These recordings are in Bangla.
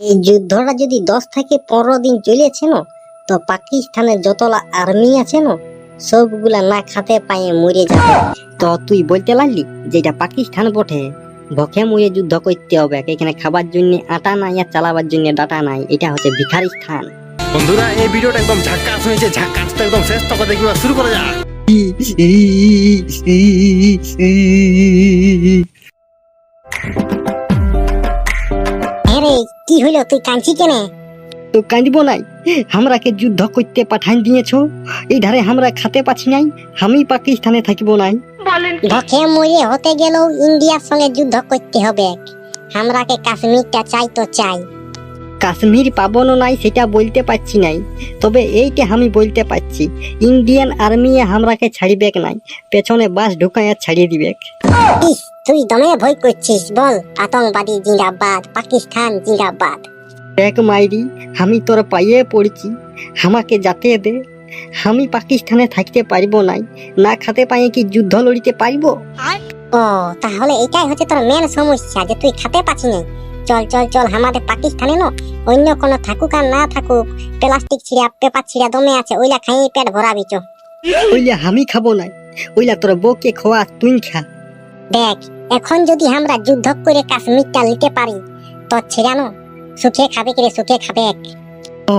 এই যুদ্ধটা যদি দশ থেকে পনেরো দিন চলেছে না তো পাকিস্তানের যতলা আর্মি আছে না সবগুলা না খাতে পায়ে মরে যাবে তো তুই বলতে লাগলি যে এটা পাকিস্তান বটে ভকে মুয়ে যুদ্ধ করতে হবে এখানে খাবার জন্য আটা নাই আর চালাবার জন্য ডাটা নাই এটা হচ্ছে ভিখারি স্থান বন্ধুরা এই ভিডিওটা একদম ঝাক্কাস হয়েছে ঝাক্কাস তো একদম শেষ তখন দেখি শুরু করা যাক কি হইল তুই কাঁদছি কেনে? তো কাঁদবো নাই। আমরাকে যুদ্ধ করতে পাঠান দিয়েছ। এই ধারে আমরা খাতে পাচ্ছি নাই। আমি পাকিস্তানে থাকিব নাই। ভকে মরে হতে গেলেও ইন্ডিয়ার সঙ্গে যুদ্ধ করতে হবে। আমরাকে কাশ্মীরটা চাই তো চাই। কাশ্মীর পাবো না নাই সেটা বলতে পারছি নাই। তবে এইটা আমি বলতে পারছি। ইন্ডিয়ান আর্মি আমরাকে ছাড়িবেক নাই। পেছনে বাস ঢুকাইয়া ছাড়িয়ে দিবেক। ইস, তুই দমে ভয় করছিস বল। আতঙ্কবাদী জিন্দাবাদ পাকিস্তান জিন্দাবাদ। এক মাইরি আমি তোর পাইয়ে পড়ছি। আমাকে যাতে দে। আমি পাকিস্তানে থাকতে পারব নাই। না খাতে পাইয়ে কি যুদ্ধ লড়িতে পারব? ও তাহলে এটাই হচ্ছে তোর মেন সমস্যা যে তুই খাতে পাচ্ছি না চল চল চল আমাদের পাকিস্তানে না। অন্য কোনো থাকুক আর না থাকুক প্লাস্টিক ছিঁড়া পেপার ছিঁড়া দমে আছে ওইলা খাই পেট ভরাবি চো। ওইলা আমি খাব নাই। ওইলা তোর বউকে খোয়া তুই খা। দেখ এখন যদি আমরা যুদ্ধ করে কাশ্মীরটা নিতে পারি তো ছিড়ানো সুখে খাবে কিরে সুখে খাবে ও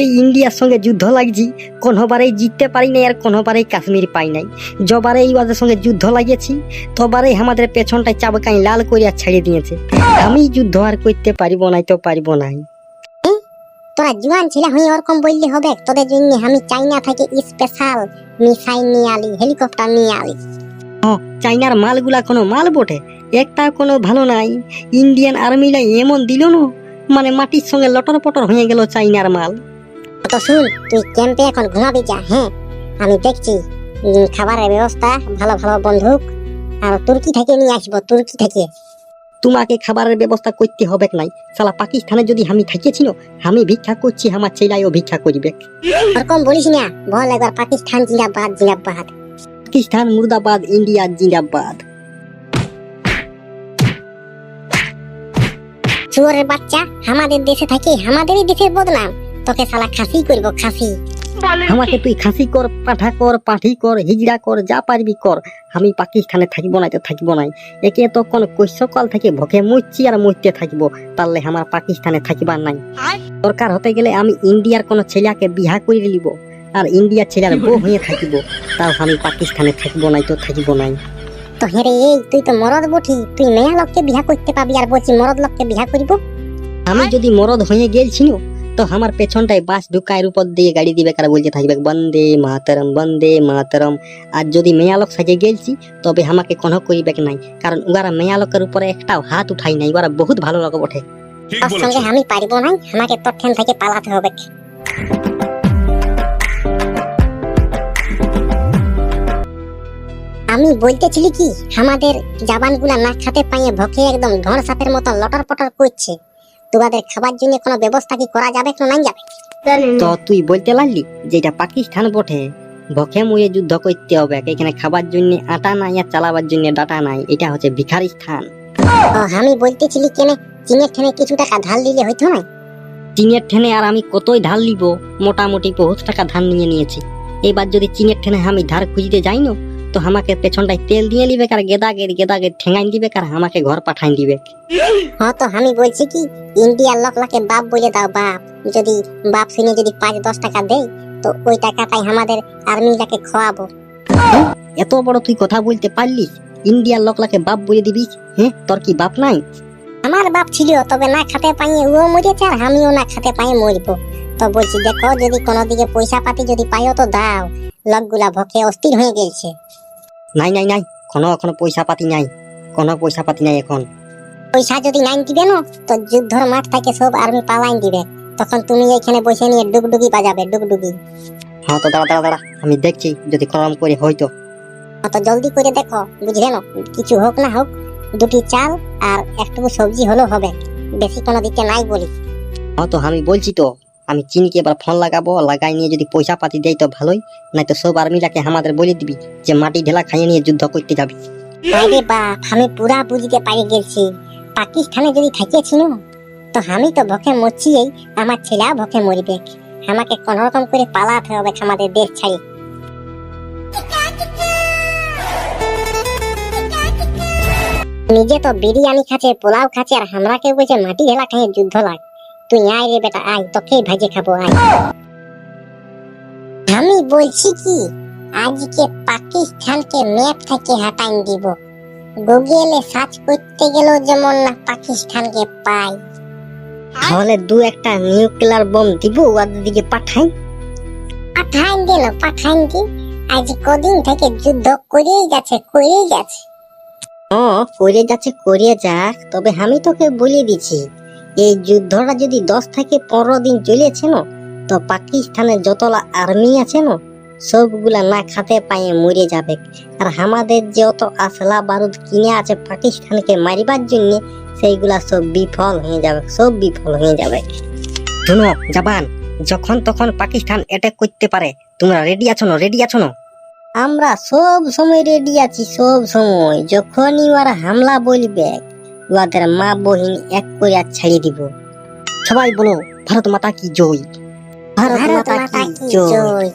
এই ইন্ডিয়ার সঙ্গে যুদ্ধ লাগছি কোনোবারেই জিততে পারি নাই আর কোনোবারেই কাশ্মীর পাই নাই। যবারে এই ওদের সঙ্গে যুদ্ধ লাগিয়েছি তবারেই আমাদের পেছনটায় চাবকাই লাল করিয়া ছেড়ে দিয়েছে। আমি যুদ্ধ আর করতে পারিব নাই তো পারিব নাই। তোরা জুয়ান ছেলে হয়ে ওরকম বললে হবে? তোদের জন্য আমি চাইনা থেকে স্পেশাল মিসাইল নিয়ে আলি হেলিকপ্টার নিয়ে আলি। চাইনার মালগুলা কোনো মাল বটে? একটা কোনো ভালো নাই। ইন্ডিয়ান আর্মিরা এমন দিল না? মানে মাটির সঙ্গে লটর পটর হয়ে গেল চাইনার মাল। তো শুন তুই ক্যাম্পে এখন ঘুমাবি যা হ্যাঁ? আমি দেখছি খাবারের ব্যবস্থা ভালো ভালো বন্দুক আর তুর্কি থেকে নিয়ে আসব তুর্কি থেকে। তোমাকে খাবারের ব্যবস্থা করতে হবে নাই। সালা পাকিস্তানে যদি আমি থাকিয়েছিল আমি ভিক্ষা করছি আমার ছেলাইও ভিক্ষা করিবে। ওরকম বলিস না বল একবার পাকিস্তান জিন্দাবাদ জিন্দাবাদ। পাকিস্তান মুর্দাবাদ ইন্ডিয়া জিন্দাবাদ চুয়ারের বাচ্চা আমাদের দেশে থাকে আমাদেরই দেশের বদনাম। তোকে শালা খাসি করব খাসি। আমাকে তুই খাসি কর পাঠা কর পাঠি কর হিজড়া কর যা পারবি কর। আমি পাকিস্তানে থাকিব নাই তো থাকিব নাই। একে তো কোন কৈশকাল থেকে ভকে মরছি আর মরতে থাকিব। তাহলে আমার পাকিস্তানে থাকিবার নাই। দরকার হতে গেলে আমি ইন্ডিয়ার কোন ছেলেকে বিহা করে লিব। আর ইন্ডিয়ার ছেলের বউ হয়ে থাকিব। তাও আমি পাকিস্তানে থাকিব নাই তো থাকিব নাই। তো হেরে এই তুই তো মরদ বঠি। তুই মেয়া লোককে বিহা করতে পাবি আর বলছি মরদ লোককে বিহা করিব? আমি যদি মরদ হয়ে গেছিল তো আমার পেছনটায় বাস ঢুকায়ের উপর দিয়ে গাড়ি দিবে কারা বলতে থাকবে বন্দে মাতরম বন্দে মাতরম। আর যদি মেয়ালক সাজে গেলছি তবে আমাকে কোনো করিবে নাই? কারণ উগারা মেয়ালকের উপরে একটাও হাত উঠাই নাই ওরা বহুত ভালো লোক বটে। ঠিক তোর সঙ্গে আমি পারিব নাই আমাকে তোর ঠেন থেকে পালাতে হবে। আমি বলতেছিলি কি আমাদের জাবানগুলা না খাতে পাইয়ে ভকে একদম ধর সাপের মতো লটর পটর করছে। তোমাদের খাবার জন্য কোনো ব্যবস্থা কি করা যাবে না যাবে? তো তুই বলতে লাগলি যে এটা পাকিস্তান বটে। ভকে মুয়ে যুদ্ধ করতে হবে এখানে খাবার জন্য আটা নাই আর চালাবার জন্য ডাটা নাই এটা হচ্ছে ভিখারি স্থান। আমি বলতেছিলি কেন চীনের ঠেনে কিছু টাকা ধার দিলে হইতো না চীনের ঠেনে আর আমি কতই ধার লিব মোটামুটি বহুত টাকা ধার নিয়ে নিয়েছি। এবার যদি চীনের ঠেনে আমি ধার খুঁজতে যাই না তো আমাকে পেছনটায় তেল দিয়ে নিবে আর গেদা গেদ গেদা গেদ ঠেঙাই দিবে আর আমাকে ঘর পাঠাই দিবে। হ্যাঁ তো আমি বলছি কি ইন্ডিয়ার লোক লাকে বাপ বলে দাও বাপ। যদি বাপ শুনে যদি পাঁচ দশ টাকা দেয় তো ওই টাকাটাই আমাদের আর্মিটাকে খাওয়াবো এত বড় তুই কথা বলতে পারলিস? ইন্ডিয়ার লোকলাকে বাপ বলে দিবিস হ্যাঁ তোর কি বাপ নাই? আমার বাপ ছিল তবে না খাতে পাইয়ে ও মরেছে আর আমিও না খাতে পাইয়ে মরবো। তো বলছি দেখো যদি কোনো দিকে পয়সা পাতি যদি পাইও তো দাও। লোকগুলা ভকে অস্থির হয়ে গেছে। নাই নাই নাই। কোনো কোনো পয়সা পাতি নাই। কোনো পয়সা পাতি নাই এখন। পয়সা যদি নাই দিবে না তো যুদ্ধর মাঠ থেকে সব আর্মি পালাইন দিবে। তখন তুমি এখানে বসে নিয়ে ডুগডুগি বাজাবে ডুগডুগি। হ্যাঁ তো দাঁড়া দাঁড়া দাঁড়া। আমি দেখছি যদি কলম করে হয়তো। অত জলদি করে দেখো বুঝলে না? কিছু হোক না হোক দুটি চাল আর একটু সবজি হলেও হবে। বেশি কোনো দিকে নাই বলি। হ্যাঁ তো আমি বলছি তো আমি চিনিকে এবার ফোন লাগাবো, লাগাই নিয়ে যদি পয়সা পাতি দেয় তো ভালোই নাই তো সব আর্মিটাকে আমাদের বলে দিবি যে মাটি ঢেলা খাইয়ে নিয়ে যুদ্ধ করতে যাবি। আরে বাপ আমি পুরা বুঝতে পারি গেছি। পাকিস্তানে যদি থাকিয়েছি না তো আমি তো ভকে মরছিই আমার ছেলেও ভকে মরিবে। আমাকে কোন রকম করে পালাতে হবে আমাদের দেশ ছাড়ি। নিজে তো বিরিয়ানি খাচ্ছে, পোলাও খাচ্ছে, আর আমরাকে বলছে মাটি ঢেলা খাইয়ে যুদ্ধ লাগ। তুই আয় রে বেটা, আয়, তোকেই ভাজে খাব, আয়। আমি বলছি কি, আজকে পাকিস্তানকে ম্যাপ থেকে হাটাই দিব। গুগলে সার্চ করতে গেলেও যেমন না পাকিস্তানকে পাই। তাহলে দু একটা নিউক্লিয়ার বোম দিব ওদের দিকে পাঠাই। পাঠান দিল পাঠান দি। আজ কদিন থেকে যুদ্ধ করেই যাচ্ছে করেই যাচ্ছে। ও করে যাচ্ছে করে যাক। তবে আমি তোকে বলে দিছি এই যুদ্ধটা যদি দশ থেকে পনেরো দিন চলেছে না, তো পাকিস্তানের যতলা আর্মি আছে না, সবগুলা না খাতে পায়ে মরে যাবে। আর আমাদের যত আসলা বারুদ কিনে আছে পাকিস্তানকে মারিবার জন্য, সেইগুলা সব বিফল হয়ে যাবে, সব বিফল হয়ে যাবে। শুনো জাপান যখন তখন পাকিস্তান অ্যাটাক করতে পারে, তোমরা রেডি আছো না রেডি আছো না? আমরা সব সময় রেডি আছি, সব সময়। যখনই ওরা হামলা বলবে ওদের মা বহিন এক করে আর ছাড়িয়ে দিব। সবাই বলো ভারত মাতা কি জয়? ভারত মাতা কি জয়?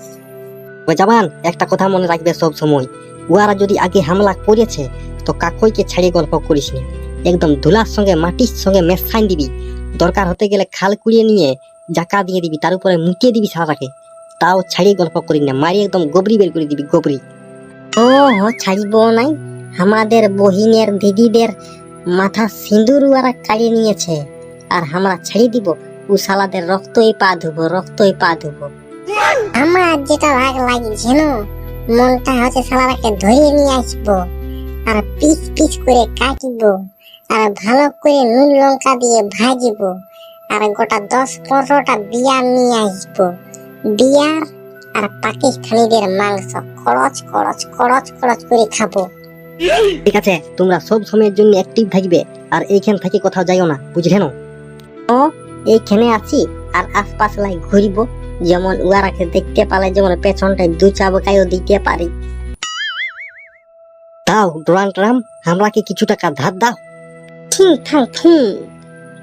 জবান একটা কথা মনে রাখবে সব সময়। ওরা যদি আগে হামলা করেছে তো কাকইকে ছাড়িয়ে গল্প করিস না। একদম ধুলার সঙ্গে মাটির সঙ্গে মেশাই দিবি। দরকার হতে গেলে খাল কুড়িয়ে নিয়ে জাকা দিয়ে দিবি তার উপরে মুটিয়ে দিবি সারাটাকে তাও ছাড়িয়ে গল্প করি না মারি একদম গোবরি বের করে দিবি গোবরি। ও হো ছাড়িব নাই। আমাদের বহিনের দিদিদের মাথা সিঁদুর ওরা কাড়িয়ে নিয়েছে। আর আমরা ছাড়িয়ে দিব, ও রক্তই পা ধুবো, রক্তই পা ধুবো। আমার যেটা রাগ লাগছে না মনটা হচ্ছে সালারাকে ধরিয়ে নিয়ে আসব, আর পিস পিস করে কাটবো, আর ভালো করে নুন লঙ্কা দিয়ে ভাজবো, আর গোটা দশ পনেরোটা বিয়ার নিয়ে আসব। বিয়ার আর পাকিস্তানিদের মাংস, খরচ খরচ খরচ খরচ করে খাব। ঠিক আছে তোমরা সব সময়ের জন্য অ্যাক্টিভ থাকবে আর এইখান থেকে কোথাও যাইও না বুঝলে না? ও। এইখানে আছি আর আশপাশ লাই ঘুরব যেমন উয়ারাকে দেখতে পালে যেমন পেছনটায় দু চাবকাইও দিতে পারি। দাও ড্রাম ট্রাম আমরাকে কিছু টাকা ধার দাও। ঠিক থাক ঠিক।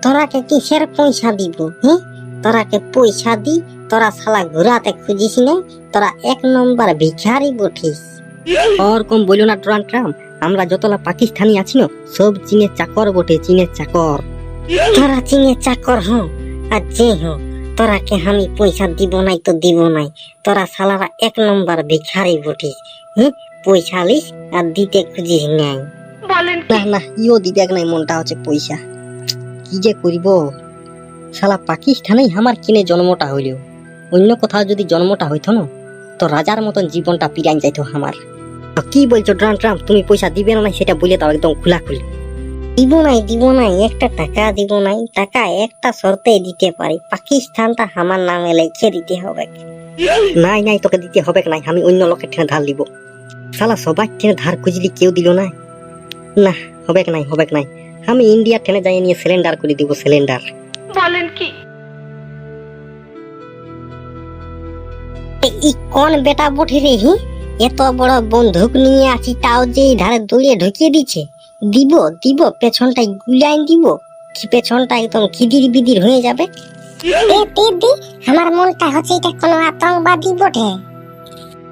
তোরাকে কিসের পয়সা দিব হ্যাঁ তোরাকে পয়সা দি তোরা শালা ঘোরাতে খুঁজিস না তোরা এক নম্বর ভিখারি বঠিস ওরকম বলো না ড্রাম ট্রাম। আমরা যতলা পাকিস্তানি আছি না সব চীনের চাকর বটে চীনের চাকর। তোরা চিনে চাকর হ আর যে হ তোরাকে আমি পয়সা দিব নাই তো দিব নাই। তোরা শালারা এক নম্বর ভিখারি বঠিস হ্যাঁ পয়সা লিস আর দিতে খুঁজিস নাই। না না ইও দিবে নাই মনটা হচ্ছে পয়সা। কি যে করিব? শালা পাকিস্তানেই আমার কিনে জন্মটা হইল। অন্য কোথাও যদি জন্মটা হইতো না তো রাজার মতন জীবনটা পিরান যাইতো আমার। কি বলছো? ড্রাম ট্রাম তুমি পয়সা দিবে না সেটা বলে দাও একদম খোলা খুলি দিব নাই দিব নাই একটা টাকা দিব নাই। টাকা একটা শর্তে দিতে পারি। পাকিস্তানটা আমার নামে লিখে দিতে হবে। নাই নাই তোকে দিতে হবে নাই। আমি অন্য লোকের ঠেনে ধার দিব। শালা সবাই ঠেনে ধার খুঁজলি কেউ দিল না। না হবে নাই হবে নাই। আমি ইন্ডিয়া ঠেনে যাই নিয়ে সিলিন্ডার করে দিব সিলিন্ডার ই কোন বেটা বঠে রে হি? এত বড় বন্দুক নিয়ে আছি তাও যে এই ধারে দৌড়ে ঢুকিয়ে দিচ্ছে। দিব দিব পেছনটায় গুলাইন দিব। কি পেছনটা একদম খিদির বিদির হয়ে যাবে? আমার মনটা হচ্ছে এটা কোনো আতঙ্কবাদী বটে।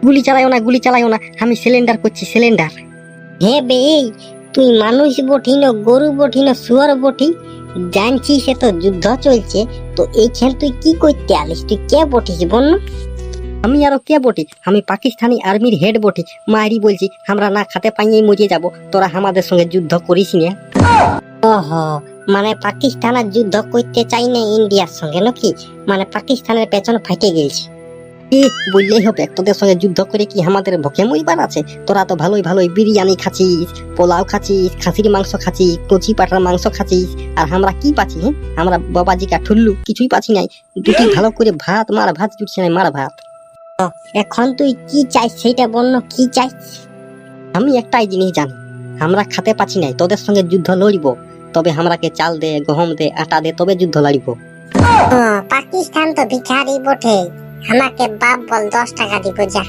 গুলি চালাইও না গুলি চালাইও না আমি সিলিন্ডার করছি সিলিন্ডার হে বে এই, তুই মানুষ বটি না গরু বটি না শুয়ার বটি জানছিস সে তো যুদ্ধ চলছে তো এইখান তুই কি করতে আলিস? তুই কে বটিস বল আমি আরও কে বটি? আমি পাকিস্তানি আর্মির হেড বটি। মারি বলছি, আমরা না খাতে পাইয়ে মরিয়ে যাব। তোরা আমাদের সঙ্গে যুদ্ধ করিস না। ওহো মানে পাকিস্তান আর যুদ্ধ করতে চাই না ইন্ডিয়ার সঙ্গে নাকি? মানে পাকিস্তানের পেছন ফাইটে গেছে। এ, বললেই হবে, তোদের সঙ্গে যুদ্ধ করে কি আমাদের ভকে মরিবার আছে? তোরা তো ভালোই ভালোই বিরিয়ানি খাচ্ছিস, পোলাও খাচ্ছিস, খাসির মাংস খাচ্ছিস, কচি পাটার মাংস খাচ্ছিস। আর আমরা কি পাচ্ছি হ্যাঁ? আমরা বাবাজিকা, ঠুল্লু, কিছুই পাচ্ছি নাই। দুটি ভালো করে ভাত, মার ভাত, জুটছে না মার ভাত। এখন তুই কি চাই সেটা বন্য কি চাইছ আমি একটাই জিনিস জানি আমরা খাতে পাচ্ছি নাই তোদের সঙ্গে যুদ্ধ লড়িব। তবে আমরাকে চাল দে গহম দে আটা দে তবে যুদ্ধ লড়িব। পাকিস্তান তো ভিখারি বটে। আমাকে বাপ বল দশ টাকা দিব যা।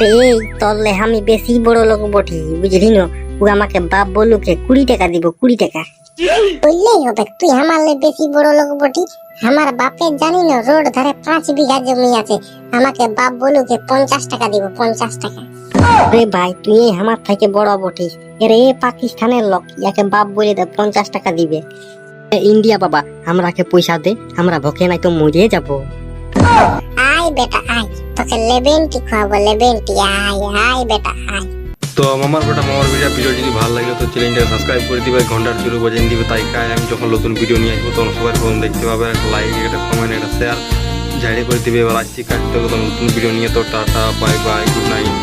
রে এই তললে আমি বেশি বড় লোক বটি বুঝলি না? ও আমাকে বাপ বলুকে কুড়ি টাকা দিব কুড়ি টাকা। বললেই হবে তুই আমার বেশি বড় লোক বটি। আমার বাপের জানি না রোড ধারে পাঁচ বিঘা জমি আছে। আমাকে বাপ বলুকে পঞ্চাশ টাকা দিব পঞ্চাশ টাকা। রে ভাই তুই আমার থেকে বড় বটিস এর এ পাকিস্তানের লোক ইয়াকে বাপ বলে দে পঞ্চাশ টাকা দিবে। ইন্ডিয়া বাবা আমরাকে পয়সা দে আমরা ভকে নাই তো মরিয়ে যাব। আয় বেটা আয়। তোকে লেবেনটি খাওয়াবো লেবেনটি আয় আয় বেটা আয়। তো মামার বেটা, মামার ভিডিও ভিডিও যদি ভালো লাগে তো চ্যানেলটা সাবস্ক্রাইব করে দিবে, ঘণ্টার চুরু বাজিয়ে দিবে। তাই কাজ আমি যখন নতুন ভিডিও নিয়ে আসব, তখন সবাই ফোন দেখতে পাবে, একটা লাইক একটা কমেন্ট একটা শেয়ার ঝাড়ি করে দিবে। এবার আসছি কাটতে নতুন ভিডিও নিয়ে তো tata bye bye good night